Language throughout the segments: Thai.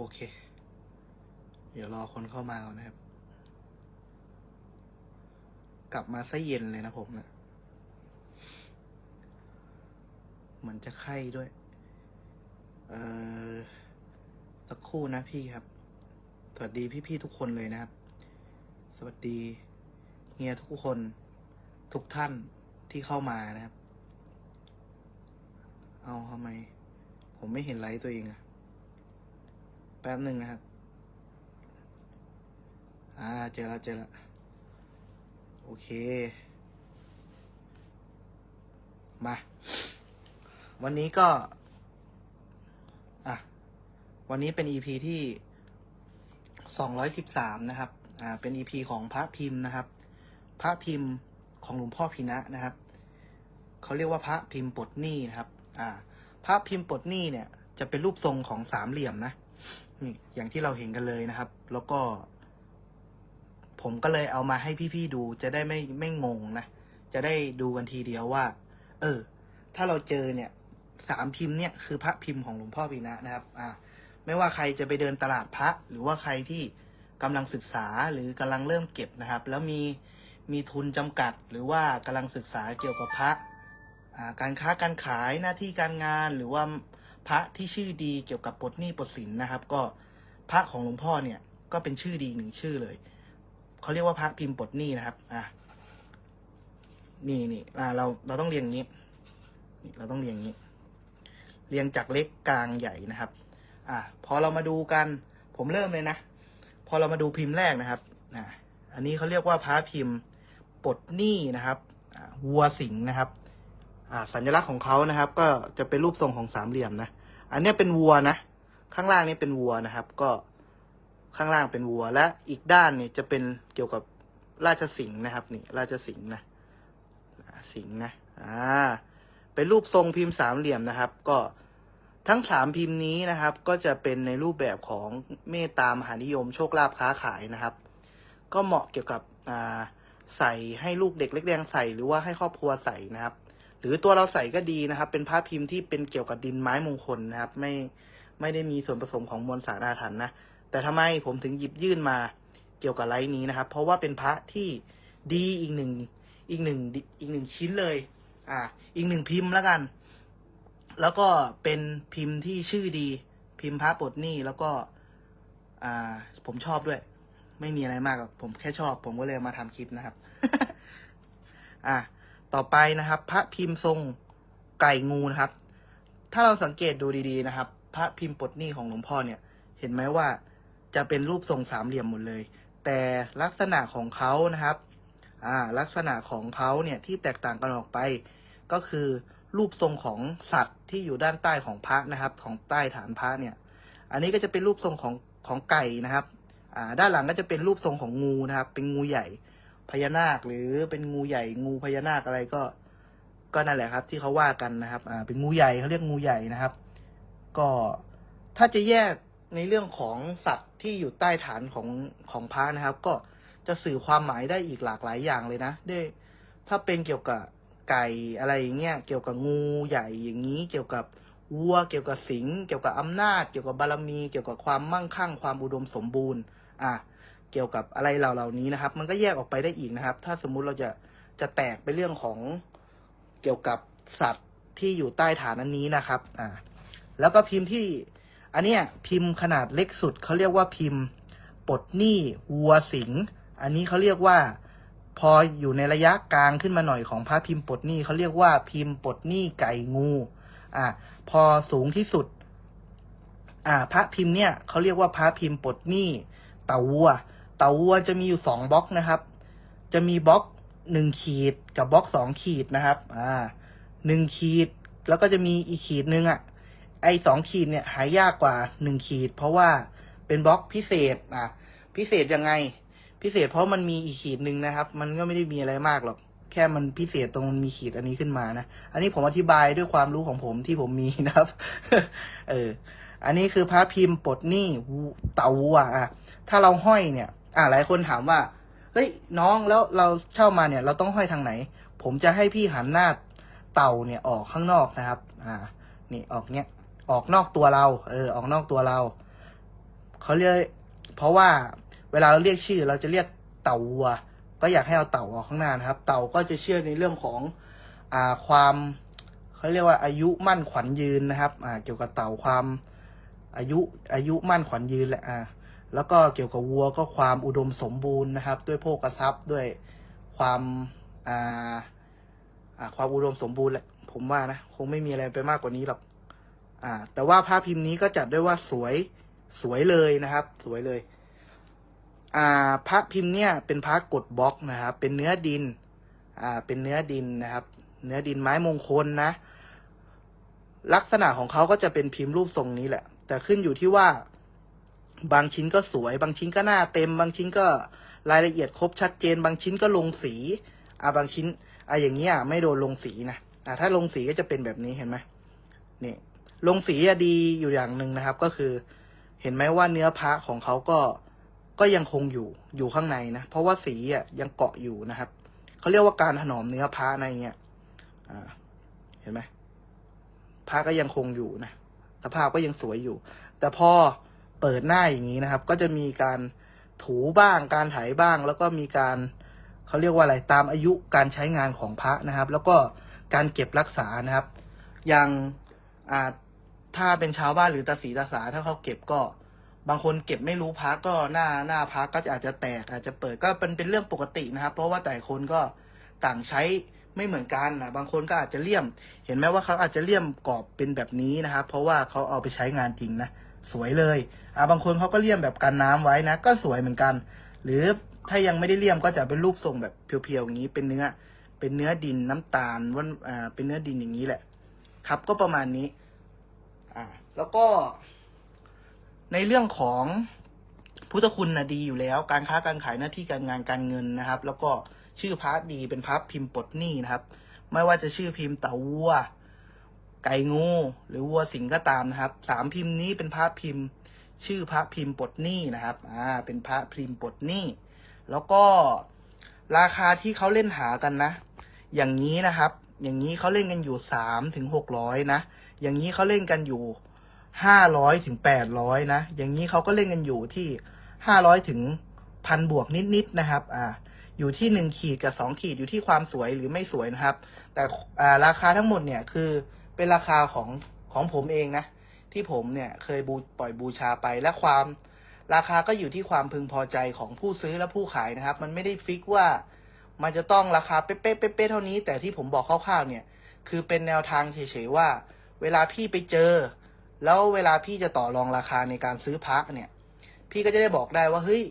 โอเค เดี๋ยวรอคนเข้ามาก่อนนะครับ กลับมาซะเย็นเลยนะผมนะเหมือนจะไข้ด้วย เออสักครู่นะพี่ครับ สวัสดีพี่ๆทุกคนเลยนะครับ สวัสดีเฮียทุกคนทุกท่านที่เข้ามานะครับ เอาทำไม ผมไม่เห็นไลฟ์ตัวเองอะ แป๊บหนึ่งนะครับ อ่า เจอล้วเจอล้วโอเค มา วันนี้ก็ อะ วันนี้เป็น EP ที่สองร้อยสิบสามนะครับ อ่า เป็น EP ของพระพิมพ์นะครับ พระพิมพ์ของหลวงพ่อพินะนะครับ เขาเรียกว่าพระพิมพ์ปดหนี้นะครับ อ่า พระพิมพ์ปดหนี้เนี่ย จะเป็นรูปทรงของสามเหลี่ยมนะ นี่อย่างที่เราเห็นกันเลยนะครับ แล้วก็ ผมก็เลยเอามาให้พี่ๆดู จะได้ไม่ไม่งงนะ จะได้ดูกันทีเดียวว่า เออ ถ้าเราเจอเนี่ยสามพิมพ์เนี่ยคือพระพิมพ์ของหลวงพ่อพีนะนะครับ อ่า ไม่ว่าใครจะไปเดินตลาดพระ หรือว่าใครที่กำลังศึกษาหรือกำลังเริ่มเก็บนะครับ แล้วมีมีทุนจำกัด หรือว่ากำลังศึกษาเกี่ยวกับพระการค้าการขายหน้าที่การงานหรือว่า พระที่ชื่อดีเกี่ยวกับปลดหนี้ปลดสินนะครับ ก็พระของหลวงพ่อเนี่ยก็เป็นชื่อดีหนึ่งชื่อเลยเขาเรียกว่าพระพิมพ์ปลดหนี้นะครับอะนี่นี่อ่าเราเราต้องเรียงอย่างนี้นี่เราต้องเรียงอย่างนี้ เรียงจากเล็กกลางใหญ่นะครับ อะพอเรามาดูกันผมเริ่มเลยนะ พอเรามาดูพิมพ์แรกนะครับอ่าอันนี้เขาเรียกว่าพระพิมพ์ปลดหนี้นะครับวัวสิงนะครับอ่าสัญลักษณ์ของเขานะครับ ก็จะเป็นรูปทรงของสามเหลี่ยมนะ อันนี้เป็นวัวนะ ข้างล่างนี่เป็นวัวนะครับ ก็ข้างล่างเป็นวัว และอีกด้านนี่จะเป็นเกี่ยวกับราชสิงห์นะครับ นี่ ราชสิงห์นะสิงห์นะอ่าเป็นรูปทรงพิมพ์สามเหลี่ยมนะครับ ก็ทั้งสามพิมพ์นี้นะครับ ก็จะเป็นในรูปแบบของเมตตามหานิยมโชคลาภค้าขายนะครับ ก็เหมาะเกี่ยวกับอ่าใส่ให้ลูกเด็กเล็กแดงใส่หรือว่าให้ครอบครัวใส่นะครับ หรือตัวเราใส่ก็ดีนะครับ เป็นผ้าพิมพ์ที่เป็นเกี่ยวกับดินไม้มงคลนะครับ ไม่ไม่ได้มีส่วนผสมของมวลสารอาถรรพ์นะ แต่ทำไมผมถึงหยิบยื่นมาเกี่ยวกับไลน์นี้นะครับ เพราะว่าเป็นพระที่ดีอีกหนึ่งอีกหนึ่งอีกหนึ่งชิ้นเลย อ่า อีกหนึ่งพิมพ์แล้วกัน แล้วก็เป็นพิมพ์ที่ชื่อดี พิมพ์พระปลดหนี้แล้วก็ อ่า ผมชอบด้วย ไม่มีอะไรมากผมแค่ชอบ ผมก็เลยมาทำคลิปนะครับ อะ ต่อไปนะครับ พระพิมพ์ทรงไก่งูนะครับ ถ้าเราสังเกตดูดีๆนะครับ พระพิมพ์ปดหนี้ของหลวงพ่อเนี่ย เห็นไหมว่าจะเป็นรูปทรงสามเหลี่ยมหมดเลย แต่ลักษณะของเขานะครับอ่าลักษณะของเขาเนี่ยที่แตกต่างกันออกไป ก็คือรูปทรงของสัตว์ที่อยู่ด้านใต้ของพระนะครับ ของใต้ฐานพระเนี่ย อันนี้ก็จะเป็นรูปทรงของของไก่นะครับ อ่า ด้านหลังก็จะเป็นรูปทรงของงูนะครับ เป็นงูใหญ่ พญานาค หรือเป็นงูใหญ่งูพญานาคอะไรก็ก็นั่นแหละครับ ที่เขาว่ากันนะครับอ่าเป็นงูใหญ่เขาเรียกงูใหญ่นะครับ ก็ถ้าจะแยกในเรื่องของสัตว์ที่อยู่ใต้ฐานของของพระนะครับ ก็จะสื่อความหมายได้อีกหลากหลายอย่างเลยนะด้วยถ้าเป็นเกี่ยวกับไก่อะไรอย่างเงี้ยเกี่ยวกับงูใหญ่อย่างนี้ เกี่ยวกับวัว เกี่ยวกับสิงเกี่ยวกับอำนาจ เกี่ยวกับบารมี เกี่ยวกับความมั่งคั่ง ความอุดมสมบูรณ์ อะ เกี่ยวกับอะไรเหล่านี้นะครับ มันก็แยกออกไปได้อีกนะครับ ถ้าสมมุติเราจะจะแตกไปเรื่องของเกี่ยวกับสัตว์ที่อยู่ใต้ฐานอันนี้นะครับอ่าแล้วก็พิมพ์ที่อันเนี้ยพิมพ์ขนาดเล็กสุดเขาเรียกว่าพิมพ์ปลดหนี้วัวสิง อันนี้เขาเรียกว่า พออยู่ในระยะกลางขึ้นมาหน่อยของพระพิมพ์ปลดหนี้เขาเรียกว่าพิมพ์ปลดหนี้ไก่งูอ่าพอสูงที่สุดอ่าพระพิมพ์เนี่ยเขาเรียกว่าพระพิมพ์ปลดหนี้เต่าวัว เต่าวัวจะมีอยู่สองบล็อกนะครับ จะมีบล็อกหนึ่งขีดกับบล็อกสองขีดนะครับ อ่าหนึ่งขีดแล้วก็จะมีอีกขีดหนึ่งอะ ไอสองขีดเนี่ยหายากกว่าหนึ่งขีด เพราะว่าเป็นบล็อกพิเศษอะพิเศษยังไง พิเศษเพราะมันมีอีกขีดหนึ่งนะครับ มันก็ไม่ได้มีอะไรมากหรอก แค่มันพิเศษตรงมันมีขีดอันนี้ขึ้นมานะ อันนี้ผมอธิบายด้วยความรู้ของผมที่ผมมีนะครับ เออ อันนี้คือพระพิมพ์ปลดหนี้เต่าวัวอะ ถ้าเราห้อยเนี่ยอ่าหลายคนถามว่า เฮ้ยน้องแล้วเราเช่ามาเนี่ย เราต้องห้อยทางไหน ผมจะให้พี่หันหน้าเต่าเนี่ยออกข้างนอกนะครับ อ่า นี่ออกเนี้ยออกนอกตัวเรา เออ ออกนอกตัวเราเขาเรียกเพราะว่าเวลาเราเรียกชื่อ เราจะเรียกเต่าวัว ก็อยากให้เอาเต่าออกข้างหน้านะครับ เต่าก็จะเชื่อในเรื่องของอ่าความเขาเรียกว่าอายุมั่นขวัญยืนนะครับ อ่า เกี่ยวกับเต่าความอายุอายุมั่นขวัญยืนแหละอ่า แล้วก็เกี่ยวกับวัวก็ความอุดมสมบูรณ์นะครับ ด้วยโภคทรัพย์ด้วยความอ่าความอุดมสมบูรณ์แหละผมว่านะคงไม่มีอะไรไปมากกว่านี้หรอกอ่า แต่ว่าภาพพิมพ์นี้ก็จัดด้วยว่าสวยสวยเลยนะครับ สวยเลย อ่าพระพิมพ์เนี่ยเป็นพระกดบล็อกนะครับ เป็นเนื้อดิน อ่า เป็นเนื้อดินนะครับ เนื้อดินไม้มงคลนะ ลักษณะของเขาก็จะเป็นพิมพ์รูปทรงนี้แหละ แต่ขึ้นอยู่ที่ว่า บางชิ้นก็สวย บางชิ้นก็หน้าเต็ม บางชิ้นก็รายละเอียดครบชัดเจน บางชิ้นก็ลงสีอ่าบางชิ้นอ่าอย่างเงี้ยไม่โดนลงสีนะอ่าถ้าลงสีก็จะเป็นแบบนี้เห็นไหมนี่ลงสีอะดีอยู่อย่างหนึ่งนะครับ ก็คือ เห็นไหมว่าเนื้อพระของเขาก็ก็ยังคงอยู่อยู่ข้างในนะ เพราะว่าสีอะยังเกาะอยู่นะครับเขาเรียกว่าการถนอมเนื้อพระในเงี้ยอ่าเห็นไหมพระก็ยังคงอยู่นะสภาพก็ยังสวยอยู่ แต่พอ เปิดหน้าอย่างนี้นะครับ ก็จะมีการถูบ้างการไถบ้าง แล้วก็มีการเขาเรียกว่าอะไรตามอายุการใช้งานของพระนะครับ แล้วก็การเก็บรักษานะครับ อย่างอ่าถ้าเป็นชาวบ้านหรือตาสีตาสาถ้าเขาเก็บก็บางคนเก็บไม่รู้พักก็หน้าหน้าพักก็อาจจะแตกอาจจะเปิดก็เป็นเป็นเรื่องปกตินะครับ เพราะว่าแต่คนก็ต่างใช้ไม่เหมือนกันนะบางคนก็อาจจะเลี่ยม เห็นไหมว่าเขาอาจจะเลี่ยมกรอบเป็นแบบนี้นะครับ เพราะว่าเขาเอาไปใช้งานจริงนะสวยเลย อ่าบางคนเขาก็เลี่ยมแบบกันน้ำไว้นะ ก็สวยเหมือนกัน หรือถ้ายังไม่ได้เลี่ยมก็จะเป็นรูปทรงแบบเพียวๆอย่างนี้เป็นเนื้อ เป็นเนื้อดินน้ำตาลวันอ่าเป็นเนื้อดินอย่างนี้แหละ ครับก็ประมาณนี้อ่าแล้วก็ ในเรื่องของพุทธคุณนะดีอยู่แล้ว การค้าการขายหน้าที่การงานการเงินนะครับ แล้วก็ชื่อพระดีเป็นพระพิมพ์ปลดหนี้นะครับ ไม่ว่าจะชื่อพิมพ์เต่าวัว ไก่งู หรือวัวสิงก็ตามนะครับ สามพิมพ์นี้เป็นพระพิมพ์ ชื่อพระพิมพ์ปดหนี้นะครับ อ่า เป็นพระพิมพ์ปดหนี้ แล้วก็ราคาที่เขาเล่นหากันนะ อย่างนี้นะครับ อย่างนี้เขาเล่นกันอยู่สามถึงหกร้อยนะ อย่างนี้เขาเล่นกันอยู่ห้าร้อยถึงแปดร้อยนะ อย่างนี้เขาก็เล่นกันอยู่ที่ห้าร้อยถึงพันบวกนิดๆนะครับ อ่า อยู่ที่หนึ่งขีดกับสองขีดอยู่ที่ความสวยหรือไม่สวยนะครับ แต่อ่าราคาทั้งหมดเนี่ยคือเป็นราคาของของผมเองนะ ที่ผมเนี่ยเคยบูปล่อยบูชาไปและความราคาก็อยู่ที่ความพึงพอใจของผู้ซื้อและผู้ขายนะครับ มันไม่ได้ฟิกว่ามันจะต้องราคาเป๊ะๆเเท่านี้ แต่ที่ผมบอกคร่าวๆเนี่ยคือเป็นแนวทางเฉยๆว่า เวลาพี่ไปเจอ แล้วเวลาพี่จะต่อรองราคาในการซื้อพักเนี่ยพี่ก็จะได้บอกได้ว่าเฮ้ย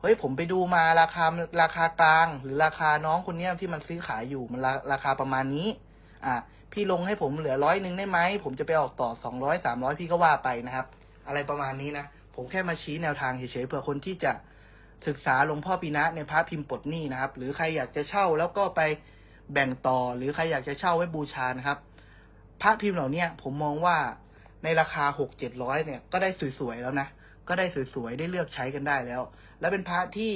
เฮ้ยผมไปดูมาราคาราคากลาง หรือราคาน้องคนเนี้ยที่มันซื้อขายอยู่มันราราคาประมาณนี้ อะ พี่ลงให้ผมเหลือร้อยหนึ่งได้ไหม ผมจะไปออกต่อสองร้อยสามร้อยพี่ก็ว่าไปนะครับ อะไรประมาณนี้นะ ผมแค่มาชี้แนวทางเฉยๆเผื่อคนที่จะศึกษาหลวงพ่อปีนะในพระพิมพ์ปลดหนี้นะครับ หรือใครอยากจะเช่าแล้วก็ไปแบ่งต่อ หรือใครอยากจะเช่าไว้บูชานะครับ พระพิมพ์เหล่านี้ผมมองว่าในราคาหกเจ็ดร้อยเนี่ยก็ได้สวยๆแล้วนะ ก็ได้สวยๆได้เลือกใช้กันได้แล้ว และเป็นพระที่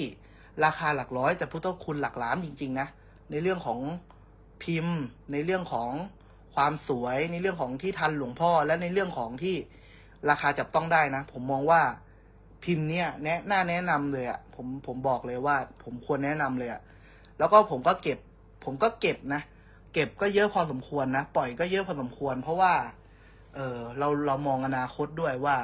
ราคาหลักร้อยแต่พุทธคุณหลักล้านจริง ๆ นะ ในเรื่องของพิมพ์ในเรื่องของ ความสวยในเรื่องของที่ทันหลวงพ่อและในเรื่องของที่ราคาจับต้องได้นะ ผมมองว่าพิมพ์เนี่ยแนะน่าแนะนำเลยอะ่ะผมผมบอกเลยว่า ผมควรแนะนำเลยอะ่ะแล้วก็ผมก็เก็บ ผมก็เก็บนะ เก็บก็เยอะพอสมควรนะ ปล่อยก็เยอะพอสมควร เพราะว่า เออเราเรามองอนาคตด้วยว่า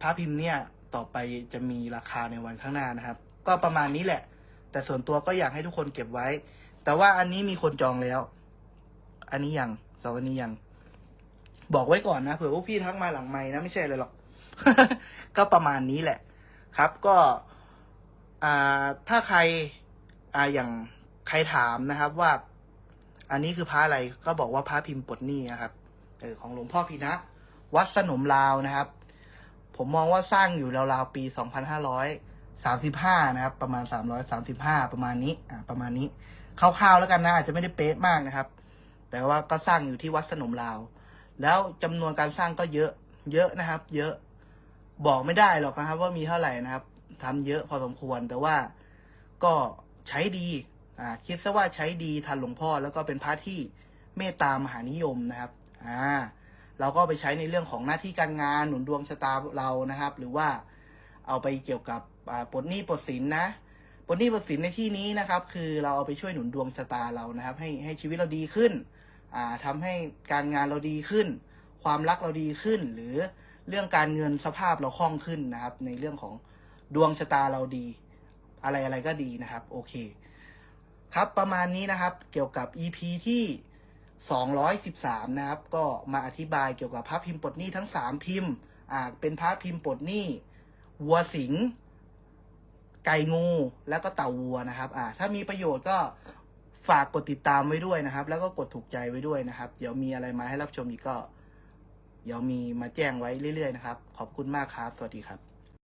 พระพิมพ์เนี่ยต่อไปจะมีราคาในวันข้างหน้านะครับ ก็ประมาณนี้แหละ แต่ส่วนตัวก็อยากให้ทุกคนเก็บไว้ แต่ว่าอันนี้มีคนจองแล้ว อันนี้ยัง สองอันนี้ยัง บอกไว้ก่อนนะเผื่อพวกพี่ทักมาหลังไม้นะไม่ใช่เลยหรอก ก็ประมาณนี้แหละ ครับก็ถ้าใครออย่างใครถามนะครับว่า อันนี้คือพระอะไรก็บอกว่าพระพิมพ์ปดนี้นะครับเออของหลวงพ่อพีนะวัดสนมลาวนะครับ ผมมองว่าสร้างอยู่ราวๆปี2535นะครับ ประมาณ335ประมาณนี้ อ่า ประมาณนี้คร่าวๆแล้วกันนะอาจจะไม่ได้เป๊ะมากนะครับ แต่ว่าก็สร้างอยู่ที่วัดสนมลาว แล้วจำนวนการสร้างก็เยอะ เยอะนะครับ เยอะ บอกไม่ได้หรอกนะครับ ว่ามีเท่าไหร่นะครับทำเยอะพอสมควร แต่ว่าก็ใช้ดี อ่า คิดซะว่าใช้ดีทันหลวงพ่อ แล้วก็เป็นพระที่เมตตามหานิยมนะครับ อ่า เราก็ไปใช้ในเรื่องของหน้าที่การงานหนุนดวงชะตาเรานะครับ หรือว่าเอาไปเกี่ยวกับอ่าปลดหนี้ปลดสินนะปลดหนี้ปลดสินในที่นี้นะครับ คือเราเอาไปช่วยหนุนดวงชะตาเรานะครับ ให้ให้ชีวิตเราดีขึ้น อ่าทำให้การงานเราดีขึ้น ความรักเราดีขึ้น หรือเรื่องการเงินสภาพเราคล่องขึ้นนะครับ ในเรื่องของดวงชะตาเราดี อะไรอะไรก็ดีนะครับ โอเค ครับประมาณนี้นะครับเกี่ยวกับ EP ที่ 213 นะครับ ก็มาอธิบายเกี่ยวกับพระพิมพ์ปลดหนี้ทั้ง 3 พิมพ์อ่าเป็นพระพิมพ์ปลดหนี้วัวสิงไก่งูแล้วก็เต่าวัวนะครับอ่าถ้ามีประโยชน์ก็ ฝากกดติดตามไว้ด้วยนะครับ แล้วก็กดถูกใจไว้ด้วยนะครับ เดี๋ยวมีอะไรมาให้รับชมอีกก็ เดี๋ยวมีมาแจ้งไว้เรื่อยๆนะครับ ขอบคุณมากครับ สวัสดีครับ